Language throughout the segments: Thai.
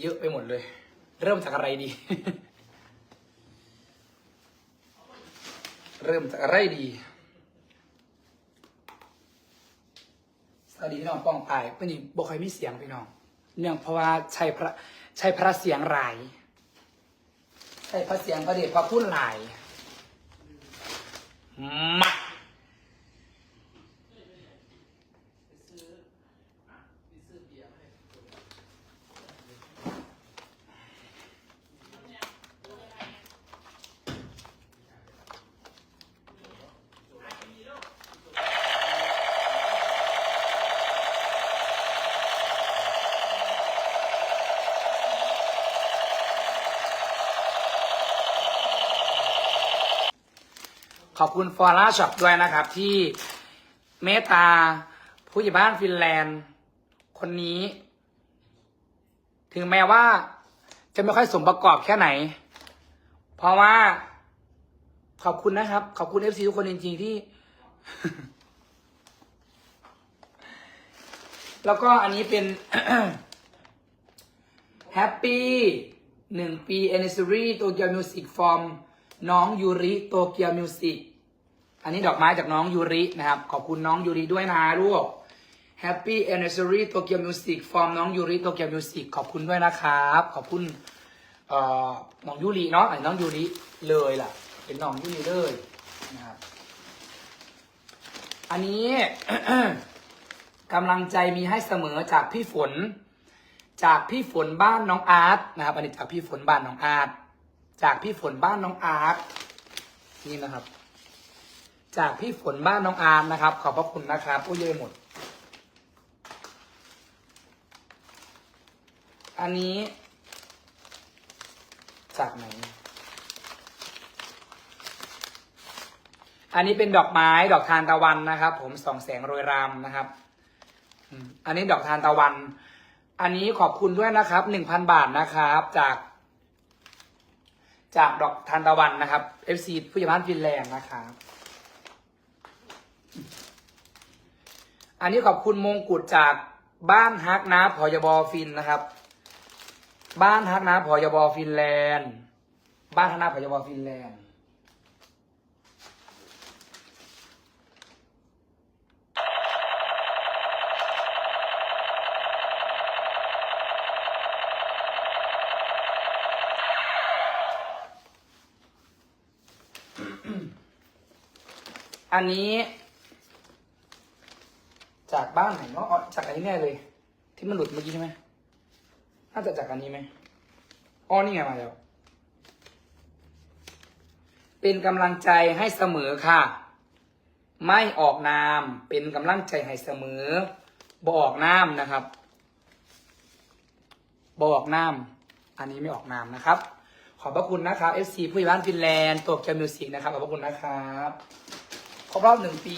เยอะไปหมดเลย เริ่มจากอะไรดี เริ่มจากอะไรดีสวัสดีพี่น้องป้องปายวันนี้บอกใครมีเสียงพี่น้อง เนื่องเพราะว่าใช้พระใช้พระเสียงหลายใช้พระเสียงพระเดชพระคุณหลายมา อบคุณฟอร่าช็อปด้วยนะครับ ที่เมตตาผู้ใหญ่บ้านฟินแลนด์ คนนี้ ถึงแม้ว่าจะไม่ค่อยสมประกอบแค่ไหน เพราะว่าขอบคุณนะครับ ขอบคุณเอฟซีทุกคนจริงๆที่ แล้วก็อันนี้เป็นแฮปปี้หนึ่งปี anniversary โตเกียวมิวสิกฟอร์มน้องยูริโตเกียวมิวสิก อันนี้ดอกไม้จากน้องยูรินะครับ ขอบคุณน้องยูริด้วยนะลูก Happy anniversary โตเกียวมิวสิกฟอร์มน้องยูริโตเกียวมิวสิกขอบคุณด้วยนะครับ ขอบคุณน้องยูริเนาะอันนี้น้องยูริเลยล่ะ เป็นน้องยูริเลยนะครับ อันนี้กำลังใจมีให้เสมอจากพี่ฝน จากพี่ฝนบ้านน้องอาร์ตนะครับ อันนี้จากพี่ฝนบ้านน้องอาร์ต จากพี่ฝนบ้านน้องอาร์ตนี่นะครับ จากพี่ฝนบ้านน้องอาร์ตนะครับ ขอบพระคุณนะครับโอ้เยอะหมด อันนี้ จากไหน อันนี้เป็นดอกไม้ดอกทานตะวันนะครับ ผมสองแสงโรยรามนะครับอันนี้ดอกทานตะวัน อันนี้ขอบคุณด้วยนะครับหนึ่งพันบาทนะครับ จาก จากดอกทานตะวันนะครับ FC ผู้ใหญ่บ้านฟินแลนด์นะครับ อันนี้ขอบคุณมงกุฎจากบ้านฮักนะพอยบอฟินนะครับ บ้านฮักนะพอยบอฟินแลนด์ บ้านฮักนะพอยบอฟินแลนด์อันนี้ จากบ้านไหนเนาะอ๋อจากอันนี้แน่เลย ที่มันหลุดเมื่อกี้ใช่ไหมน่าจะจากอันนี้ไหมอ๋อนี่ไงมาแล้ว เป็นกำลังใจให้เสมอค่ะ ไม่ออกนามเป็นกำลังใจให้เสมอ บอกนามนะครับ บออกนามอันนี้ไม่ออกนามนะครับ ขอบพระคุณนะครับ FC ผู้ใหญ่บ้านฟินแลนด์ตัวเกียวมิวสิกนะครับขอบพระคุณนะครับครบรอบหนึ่งปี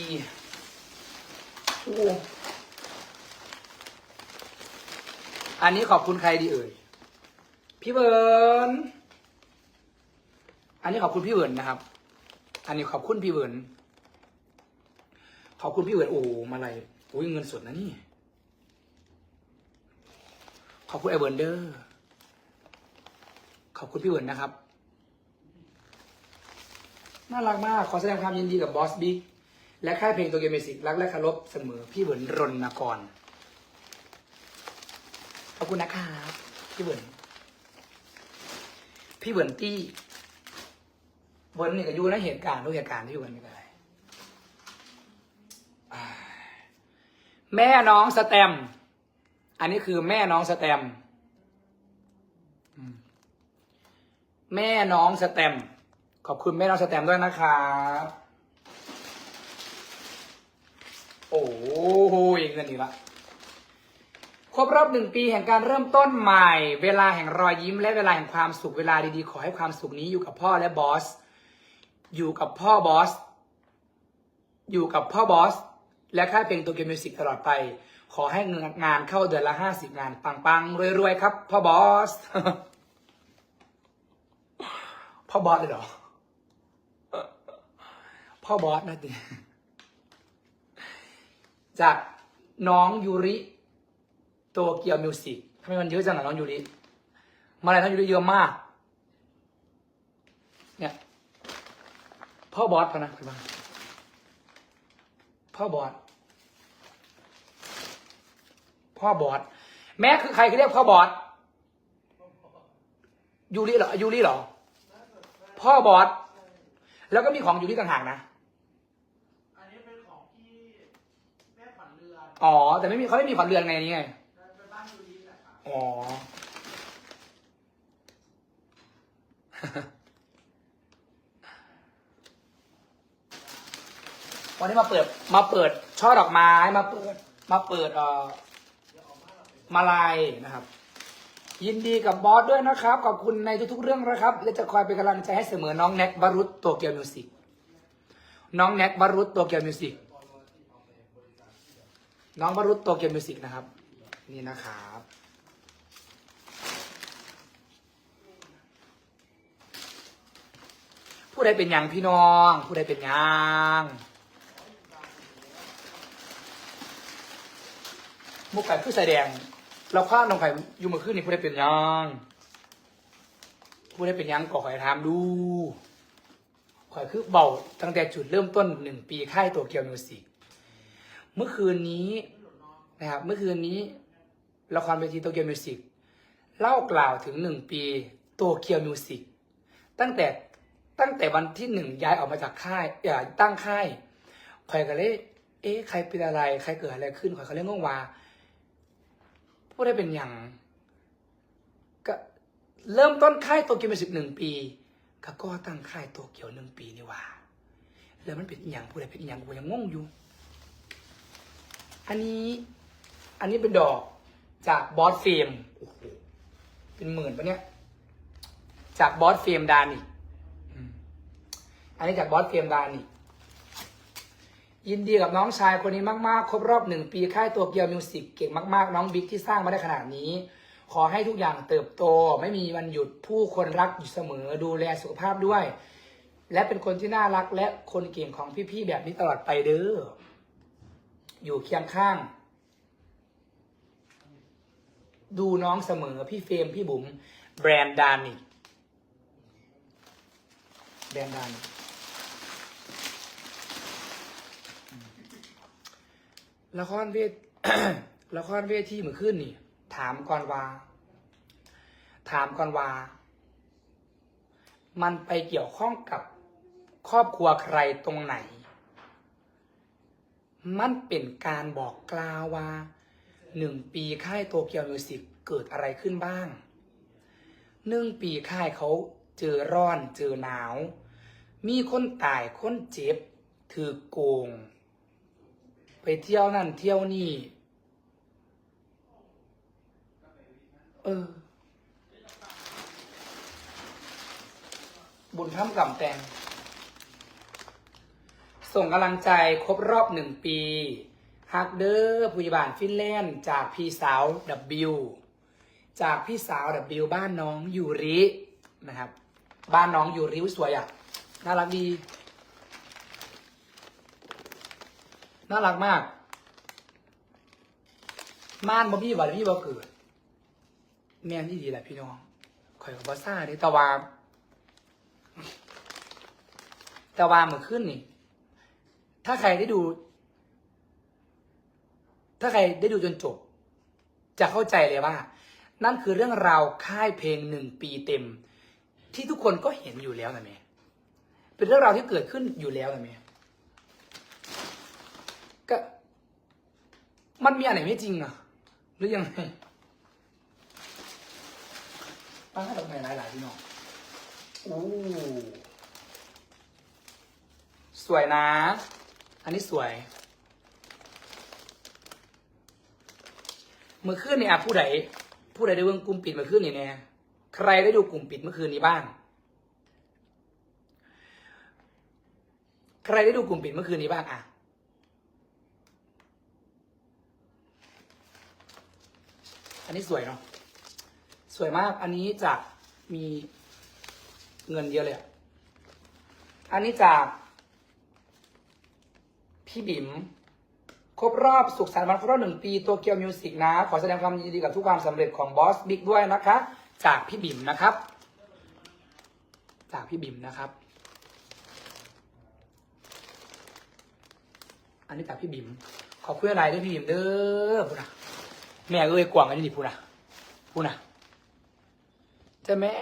โอ้อันนี้ขอบคุณใครดีเอ่ย พี่เบิร์นอันนี้ขอบคุณพี่เบิร์นนะครับ อันนี้ขอบคุณพี่เบิร์นขอบคุณพี่เบิร์นโอ้มาอะไรโอ้ยเงินสดนะนี่ ขอบคุณไอเบิร์นเดอร์ ขอบคุณพี่เบิร์นนะครับ น่ารักมาก ขอแสดงความยินดีกับบอสบิ๊ก และค่ายเพลงตัวเกมเมสิกรักและเคารพเสมอพี่เบิร์นรณกรขอบคุณนะครับพี่เบิร์นพี่เบิร์นตี้เบิร์นนี่ก็อยู่ในเหตุการณ์ทุกเหตุการณ์ที่เบิร์นนี่ก็ได้อ่าแม่น้องสแตม อันนี้คือแม่น้องสแตมป์อืมแม่น้องสแตม ขอบคุณแม่น้องสแตมด้วยนะครับ โอ้โหเงินอีกละครบรอบหนึ่งปีแห่งการเริ่มต้นใหม่ เวลาแห่งรอยยิ้มและเวลาแห่งความสุขเวลาดีๆ ขอให้ความสุขนี้อยู่กับพ่อและบอส อยู่กับพ่อบอส อยู่กับพ่อบอส และค่ายเพลงตัวเกมมิวสิกตลอดไป ขอให้เงินงานเข้าเดือนละห้าสิบงาน ปังๆรวยๆครับ พ่อบอส พ่อบอสเลยเหรอ พ่อบอสนะดิ จากน้องยูริโตเกียวมิวสิกทำไมมันเยอะจังอะน้องยูริมาอะไรทั้งยู่ได้เยอะมาก เนี่ยพ่อบอสพะนะคุณบ้างพ่อบอสพ่อบอสแม่คือใครคือเรียกพ่อบอสยูริเหรอยูริเหรอ พ่อบอสแล้วก็มีของยูริต่างหากนะ อันนี้เป็นของที่แม่ฝันเรื อ๋อ แต่ไม่มีเขาไม่มีขวัญเรือนไงนี่ไงอ๋อ วันนี้มาเปิด มาเปิด ช่อดอกไม้ มาเปิด มาเปิดเอ่อมาลายนะครับ ยินดีกับบอสด้วยนะครับ ขอบคุณในทุกๆเรื่องนะครับ และจะคอยเป็นกำลังใจให้เสมอน้องแน็กบารุตโตเกียวมิวสิกน้องแน็กบารุตโตเกียวมิวสิก น้องบรุตโตเกียวมิวสิกนะครับ นี่นะครับ ผู้ใดเป็นยังพี่น้อง ผู้ใดเป็นยังมุกไก่คือใส่แดง เราคว้าลงไข่อยู่มื่อคืนนี่ผู้ใดเป็นยังผู้ใดเป็นยังก็ขอยถามดูข่อยคือเบาตั้งแต่จุดเริ่มต้นหนึ่งปีค่ายตัวเกียวมิวสิก เมื่อคืนนี้นะครับเมื่อคืนนี้ละครเวทีโตเกียวมิวสิกเล่ากล่าวถึงหนึ่งปีโตเกียวมิวสิกตั้งแต่ตั้งแต่วันที่หนึ่งย้ายออกมาจากค่ายเอ่อตั้งค่ายข่อยก็เลยเอ๊ะใครเป็นอะไร ใครเกิดอะไรขึ้นข่อยก็เลยงงว่าผู้ได้เป็นอย่างก็เริ่มต้นค่ายโตเกียวมาสิบหนึ่งปีก็ก็ตั้งค่ายโตเกียวหนึ่งปีนี่ว่าแล้วมันเป็นอย่างผู้ใดเป็นอย่างกูยังงงอยู่ อันนี้ อันนี้เป็นดอกจากบอสเฟมโอ้โหเป็นหมื่นปะเนี่ย จากบอสเฟมดานิอันนี้จากบอสเกมดานี่ยินดีกับน้องชายคนนี้มาก ๆ ครบรอบหนึ่งปีค่ายตัวเกียวมิวสิกเก่งมากๆ น้องบิ๊กที่สร้างมาได้ขนาดนี้ ขอให้ทุกอย่างเติบโต ไม่มีวันหยุดผู้คนรักอยู่เสมอดูแลสุขภาพด้วย และเป็นคนที่น่ารักและคนเก่งของพี่ ๆ แบบนี้ตลอดไปเด้อ อยู่เคียงข้าง ดูน้องเสมอพี่เฟรมพี่บุ๋มแบรนด์ดานิแบรนด์ดันละครเวทละครเวทีเหมื่อคืนนี่ ถามก่อนว่า ถามก่อนว่า มันไปเกี่ยวข้องกับครอบครัวใครตรงไหน มันเป็นการบอกกล่าวว่าหนึ่งปีค่ายโตเกียวมิวสิกเกิดอะไรขึ้นบ้างหนึ่งปีค่ายเขาเจอร้อนเจอหนาว มีคนตายคนเจ็บถือโกง ไปเที่ยวนั่นเที่ยวนี่ เออ บุญทำกำแตง ส่งกำลังใจครบรอบหนึ่งปีฮักเดอร์ผู้ใหญ่บ้านฟินแลนด์จากพี่สาว W จากพี่สาว W บ้านน้องยูรินะครับ บ้านน้องยูริวสวยอะน่ารักดี น่ารักมาก ม่านบ่มีบ่หรือมีบ่เกิดแม่นที่ดีแหละพี่น้องข่อยกับบอซ่าเด้แต่ว่าแต่ว่าเมื่อขึ้นนี่ ถ้าใครได้ดู ถ้าใครได้ดูจนจบ จะเข้าใจเลยว่า นั่นคือเรื่องราวค่ายเพลงหนึ่งปีเต็ม ที่ทุกคนก็เห็นอยู่แล้วนะแม่เป็นเรื่องราวที่เกิดขึ้นอยู่แล้วนะแม่ก็มันมีอันไหนไม่จริงอะ หรือยังไงป้าดอกไม้หลายๆพี่น้องอู้สวยนะ อันนี้สวย เมื่อคืนนี่อะผู้ใดผู้ใดได้เบิ่งกลุ่มปิดเมื่อคืนนี่แน่ใครได้ดูกลุ่มปิดเมื่อคืนนี้บ้าง ใครได้ดูกลุ่มปิดเมื่อคืนนี้บ้างอะอันนี้สวยเนาะสวยมาก อันนี้จากมีเงินเยอะเลยอะอันนี้จาก พี่บิ๋มครบรอบสุขสันต์วันครบรอบหนึ่งปีโตเกียวมิวสิกนะ ขอแสดงความยินดีกับทุกความสำเร็จของบอสบิ๊กด้วยนะคะ จากพี่บิ่มนะครับ จากพี่บิ่มนะครับ อันนี้จากพี่บิ่มขอคุณอะไรด้วยพี่บิ่มเด้อพูนะแม่เอ้ยกว่างอันนี้ดิพูนะพูนะจะแม่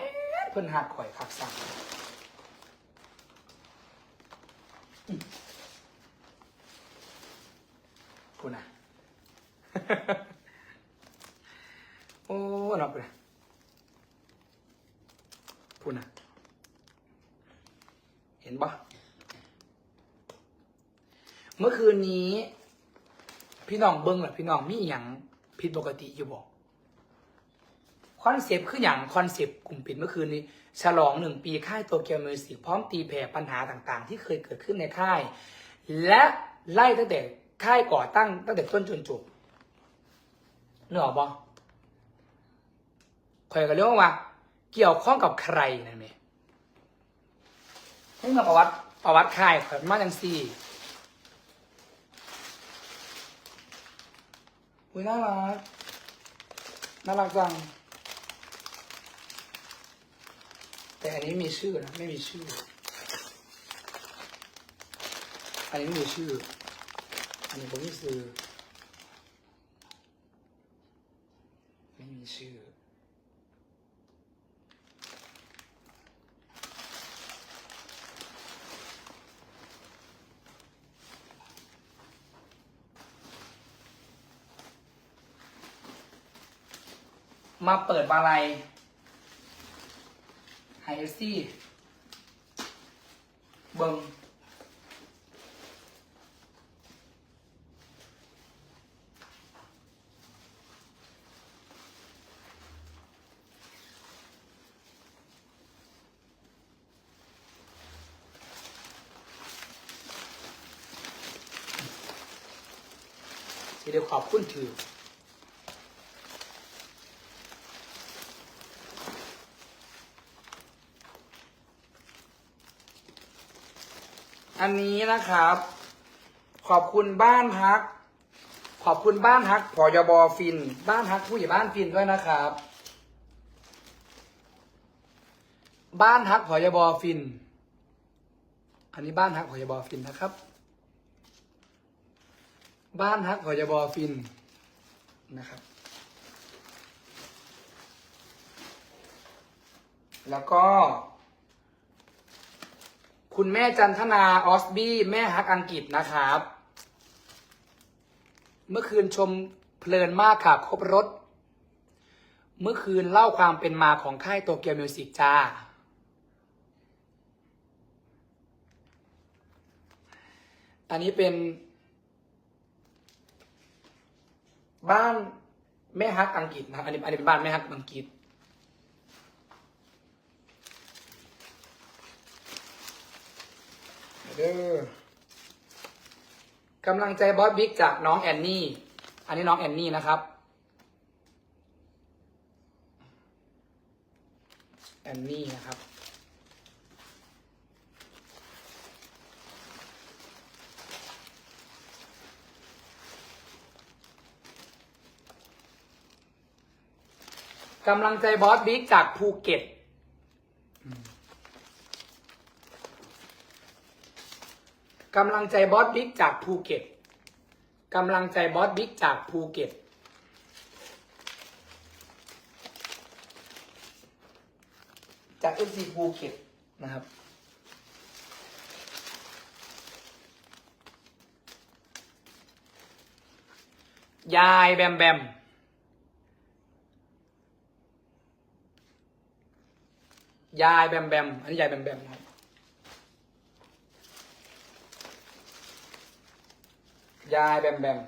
เพิ่นหักข่อยคักสั่งอืมพูดนะ โอ้เราไปนะพูดนะเห็นปะเมื่อคืนนี้ พี่น้องเบิ้งหรือพี่น้องมีอย่างผิดปกติอยู่บอกคอนเซปต์คืออย่างคอนเซปต์กลุ่มปิดเมื่อคืนนี้ ฉลองหนึ่งปีค่ายโตเกียวมิวสิกพร้อมตีแผ่ปัญหาต่างๆ ที่เคยเกิดขึ้นในค่าย และไล่ตั้งแต่ค่ายก่อตั้งตั้งแต่ต้นจนจบ เนื้ออกปะคอยกันเรื่องว่า เกี่ยวข้องกับใครนั่นเองนี่มาประวัติประวัติค่ายข่อยมาจังซี่อุ้ยน่ารักน่ารักจัง แต่อันนี้มีชื่อนะ ไม่มีชื่อ อันนี้ไม่มีชื่อ อันนี้ผมไม่ซื้อ ไม่มี ชื่อ มาเปิดบาลัยไฮเอซี่เบิง เดียวขอบคุณถืออันนี้นะครับ ขอบคุณบ้านฮัก ขอบคุณบ้านฮักพอยบอฟิน บ้านฮักผู้ใหญ่บ้านฟินด้วยนะครับ บ้านฮักพอยบอฟิน อันนี้บ้านฮักพอยบอฟินนะครับ บ้านฮักพอยบอฟินนะครับ แล้วก็ คุณแม่จันทนาออสบี้แม่ฮักอังกฤษนะครับ เมื่อคืนชมเพลินมากค่ะครบรถ เมื่อคืนเล่าความเป็นมาของค่ายโตเกียวมิวสิกจ้าอันนี้เป็น บ้านแม่ฮักอังกฤษนะครับอันนี้อันนี้เป็นบ้านแม่ฮักอังกฤษ เด้อกำลังใจบอสบิ๊กจากน้องแอนนี่ อันนี้น้องแอนนี่นะครับ แอนนี่นะครับ กำลังใจบอสบิ๊กจากภูเก็ต กำลังใจบอสบิ๊กจากภูเก็ต กำลังใจบอสบิ๊กจากภูเก็ต จากเอฟซีภูเก็ตนะครับยายแบมแบม ยายแบมแบม อันนี้ยายแบมแบมครับยายแบมแบม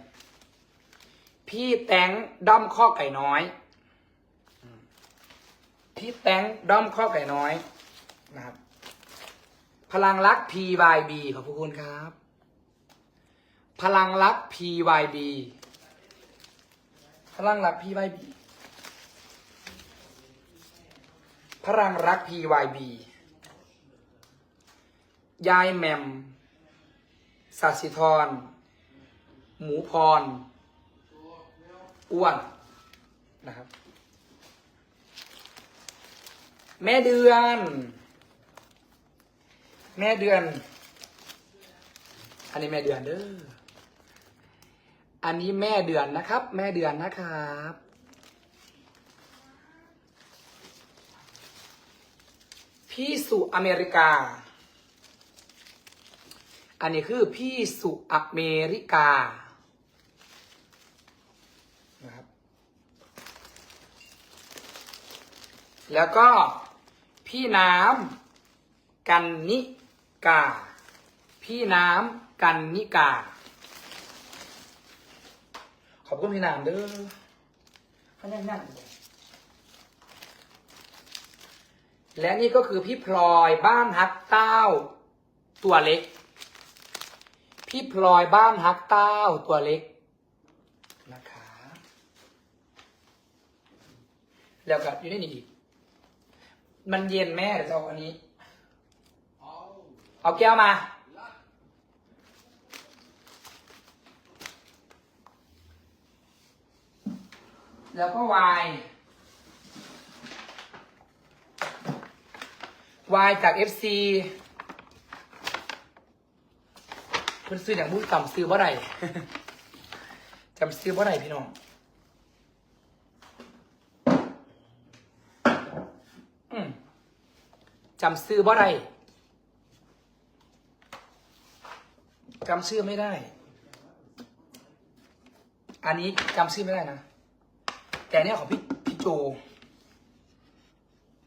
พี่แตงด้อมข้อไก่น้อย พี่แตงด้อมข้อไก่น้อยนะครับ พลังรัก PYB ขอบคุณครับ พลังรัก PYB พลังรัก PYB พลังรัก PYB ยายแมมสัสิธร หมูพร อ้วน นะครับ แม่เดือน แม่เดือน อันนี้แม่เดือนเด้อ อันนี้แม่เดือนนะครับ แม่เดือนนะครับ พี่สุอเมริกา อันนี้คือพี่สุอเมริกานะครับแล้วก็พี่น้ำกันนิกา พี่น้ำกันนิกา ขอบคุณพี่น้ำเด้อเขาแน่นๆเลย และนี่ก็คือพี่พลอยบ้านฮักเต้า ตัวเล็ก พี่พลอยบ้านฮักเต้าตัวเล็กนะคะ แล้วก็อยู่ในนี้อีก มันเย็นแม่เดี๋ยวจะเอาอันนี้ เอาแก้วมา แล้วก็วา วายจาก FC เพิ่นซื้ออย่างบุ้จำซื้อบ่ได้จำซื้อบ่ได้พี่น้องจำซื้อบ่ได้จำชื่อไม่ได้ อันนี้จำชื่อไม่ได้นะ แต่เนี่ยของพี่พี่โจ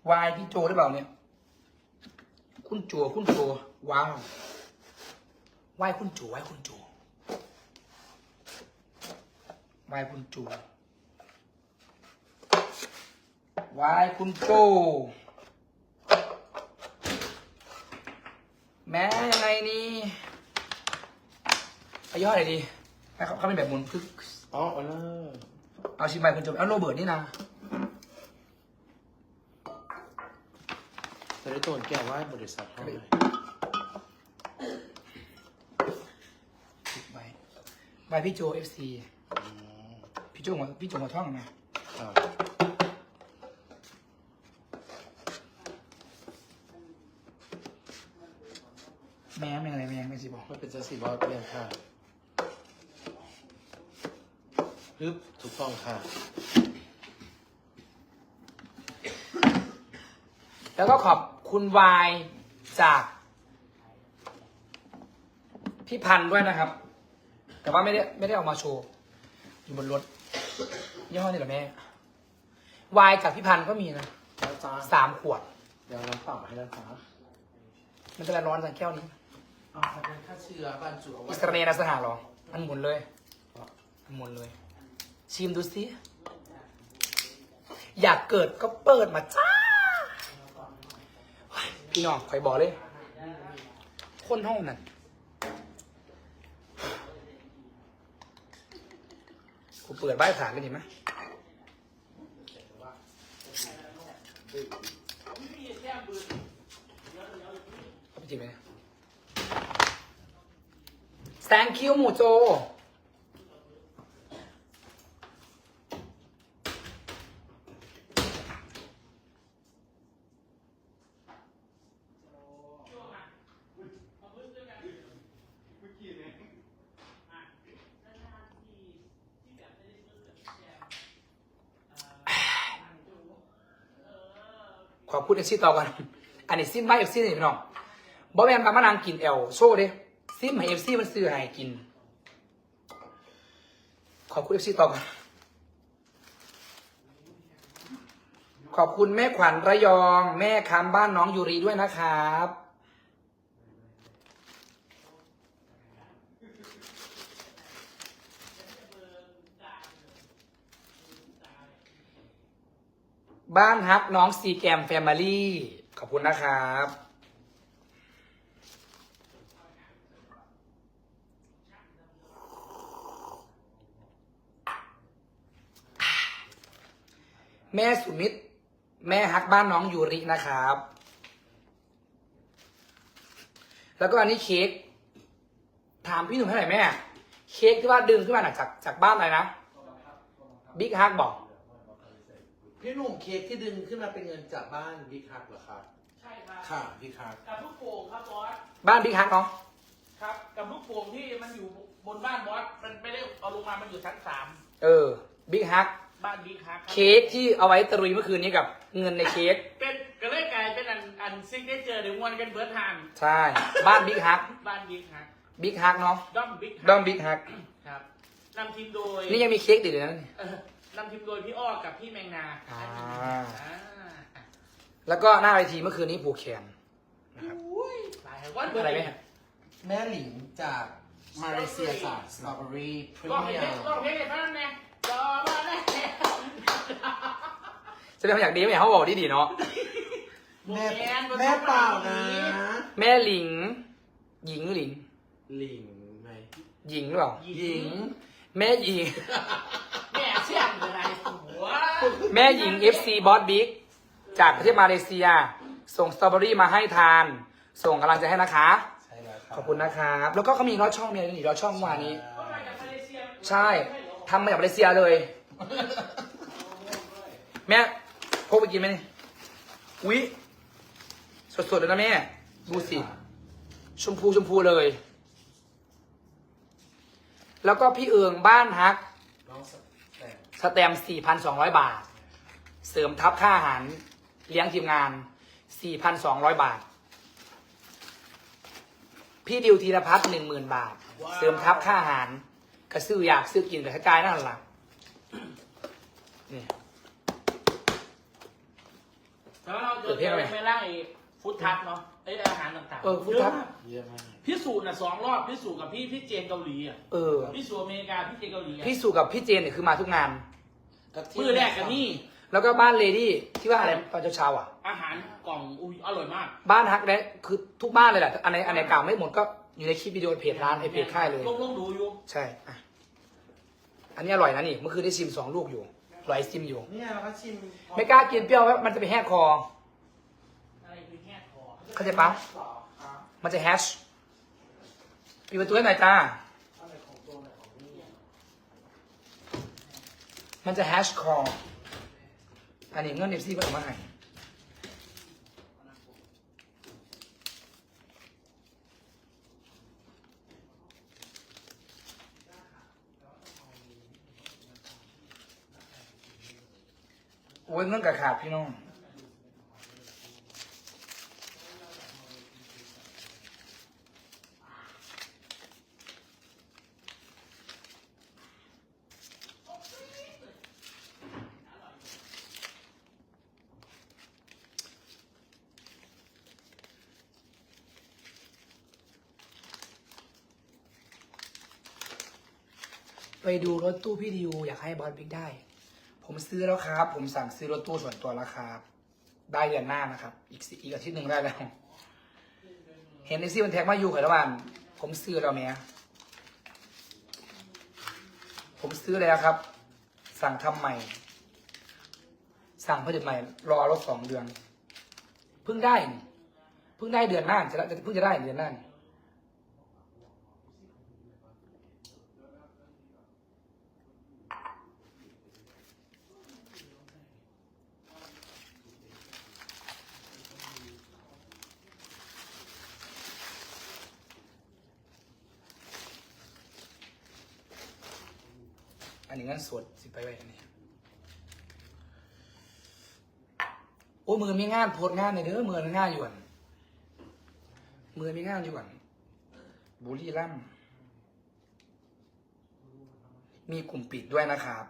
วายพี่โจหรือเปล่าเนี่ย คุณโจคุณโจว้าววายคุณโจวายคุณโจวายคุณโจวายคุณโจแม้ยังไงนี่เอาย่อหน่อยดีให้เขาเขาเป็นแบบหมุนคืออ๋อเอาเลยเอาชิมไปคุณโจเอาโรเบิร์ตนี่นะ จะได้ตัวแก้วว่าบริษัทเท่าไหร่สิบใบใบพี่โจเอฟซีอืมพี่โจหัวพี่โจหัวท่องนะอ่าแม่แม่อะไรแม่ไม่สิบอกไม่เป็นจะสีบอสเรียนค่ะฮึบถูกต้องค่ะ แล้วก็ขอบ คุณวายจากพี่พันธุ์ด้วยนะครับ แต่ว่าไม่ได้ไม่ได้เอามาโชว์ อยู่บนรถยี่ห้อนี้เหรอแม่วายจากพี่พันธุ์ก็มีนะแล้วจ้าสามขวด เดี๋ยวน้ำเปล่าให้นะจ๊ะมันจะร้อนสังแก้วนี้เอาขอบคุณค่าเชื้อบรรจุเอาไว้อิสราเอลนะสหาหรอมันหมุนเลยมันหมุนเลย ชิมดูสิอยากเกิดก็เปิดมาจ้าเฮ้ย พี่น้องคอยบอกเลย คนห้องนั่นกูเปิดบ้านฐานกันดีไหมเอาไปจิบไหม thank you หมูโจ ซีต่อกัน อันนี้ซิมไม่เอฟซีนี่พี่น้องบอแมนบามานางกินแอลโซ่เด้ซิมให้เอฟซีมันซื้อให้กิน ขอบคุณเอฟซีต่อกันขอบคุณแม่ขวัญระยอง แม่คำบ้านน้องยูรีด้วยนะครับ บ้านฮักน้องซีแกมแฟมิลี่ ขอบคุณนะครับ แม่สุมิตร แม่ฮักบ้านน้องยูรินะครับ แล้วก็อันนี้เค้ก ถามพี่หนุ่มเท่าไหร่แม่ เค้กที่ว่าดึงขึ้นมาจากจากบ้านอะไรนะ บิ๊กฮักบอก พี่หนุ่มเค้กที่ดึงขึ้นมาเป็นเงินจากบ้านบิ๊กฮักเหรอคะใช่ครับ ค่ะบิ๊กฮักกับลูกโป่งครับบอส บ้านบิ๊กฮักเนาะ ครับ กับลูกโป่งที่มันอยู่บนบ้านบอส มันไม่ได้เอาลงมา มันอยู่ชั้นสาม เออ บิ๊กฮัก บ้านบิ๊กฮักรับเค้กที่เอาไว้ตรุยเมื่อคืนนี้กับเงินในเค้ก เป็นก็เลยกลายเป็นอันอันซิกเนเจอร์เดี๋ยวมวนกันเบิร์ดทานใช่ บ้านบิ๊กฮัก บ้านบิ๊กฮัก บิ๊กฮักเนาะ ด้อมบิ๊กด้อมบิ๊กฮัก ครับนำทีมโดย นี่ยังมีเค้กติดอยู่นะเออ นำทีมโดยพี่อ้อกับพี่แมงนาอ่า อ่าแล้วก็หน้าเวทีเมื่อคืนนี้ผูกแขนนะครับอุ้ยตายแล้ววันอะไรไหมแม่หลิงจากมาเลเซียจากสตรอเบอรี่พรีลองเมีเพยลงลองร์เพลงเลยเท่านั้นไงรอมาแน่จะเป็นคนอยากดีไหมเขาบอกดีดีๆเนาะแม่แม่เปล่านะ แม่หลิง หญิงหลิง หลิงไหมหญิงหรือเปล่า หญิง แม่หญิง แม่ เสี่ยงอะไรหัวแม่หญิง FC บอสบิ๊กจากประเทศมาเลเซีย ส่งสตรอเบอรี่มาให้ทาน ส่งกำลังใจให้นะคะ ใช่แล้วครับขอบคุณนะครับแล้วก็เขามีรอดช่องมีอะไรอีกรอดช่องเมื่อวานนี้ก็มาจากมาเลเซียใช่ทำมาจากมาเลเซียเลย แม่พกไปกินไหมนี่อุ๊ยสดๆเลยนะแม่ ดูสิ ชมพูชมพูเลย แล้วก็พี่เอิงบ้านฮัก น้องสแตม สแตมป์4,200 บาท เสริมทับค่าอาหารเลี้ยงทีมงาน 4,200 บาท พี่ดิวธีรพัฒน์10,000 บาท เสริมทับค่าอาหารกระซื้ออยากซื้อกินกับกระจายนั่นแหละนี่ แล้วเราเดินไปไม่ไล่ฟุตทัศน์เนาะ ไอ้อาหารต่างๆเออฟุตทัศน์ เยอะมากพี่สูตรน่ะสองรอบพี่สูตรกับพี่พี่เจนเกาหลีอะเออพี่สูตรอเมริกาพี่เจนเกาหลีอะพี่สุกับพี่เจนเนี่ยคือมาทุกงานกะทิมือแรกกับนี่แล้วก็บ้านเลดี้ที่ว่าอะไรตอนเช้าๆอะ อาหารกล่องอุ้ยอร่อยมากบ้านฮักเนี่ยคือทุกบ้านเลยแหละอันไหนอันไหนกล่าวไม่หมดก็อยู่ในคลิปวิดีโอเพจร้านไอเพจค่ายเลย ลงลงดูอยู่ใช่อะอันนี้อร่อยนะนี่เมื่อคืนได้ชิมสองลูกอยู่อร่อยซิมอยู่ เนี่ยเราก็ชิม ไม่กล้ากินเปรี้ยวเพราะมันจะไปแหกคอ อะไรคือแค่คอ เข้าใจปะมันจะแฮชปิดประตูให้หน่อยจ้า มันจะแฮชคอร์อันนี้เงื่อนเอฟซีเพิ่เอามาให้โอ้ยเงื่อนกระขาดพี่น้อง ไปดูรถตู้พี่ดิวอยากให้บอสบิ๊กได้ ผมซื้อแล้วครับ ผมสั่งซื้อรถตู้ส่วนตัวแล้วครับ ได้เดือนหน้านะครับ อีกสิอีกอาทิตย์หนึ่งได้แล้ว เห็นในซี่มันแท็กมาอยู่กับระหว่างผมซื้อแล้วเนี้ยผมซื้อแล้วครับ สั่งทำใหม่ สั่งผลิตใหม่ รอรถสองเดือน เพิ่งได้ เพิ่งได้เดือนหน้าจะจะเพิ่งจะได้เดือนหน้า นี่อันนี้เงินสวดสิไปไว้อันนี้โอ้มือมีงานโพดงานในเด้อมืองานอยู่อะมือมีงานอยู่อะบุรีรัมมีกลุ่มปิดด้วยนะครับ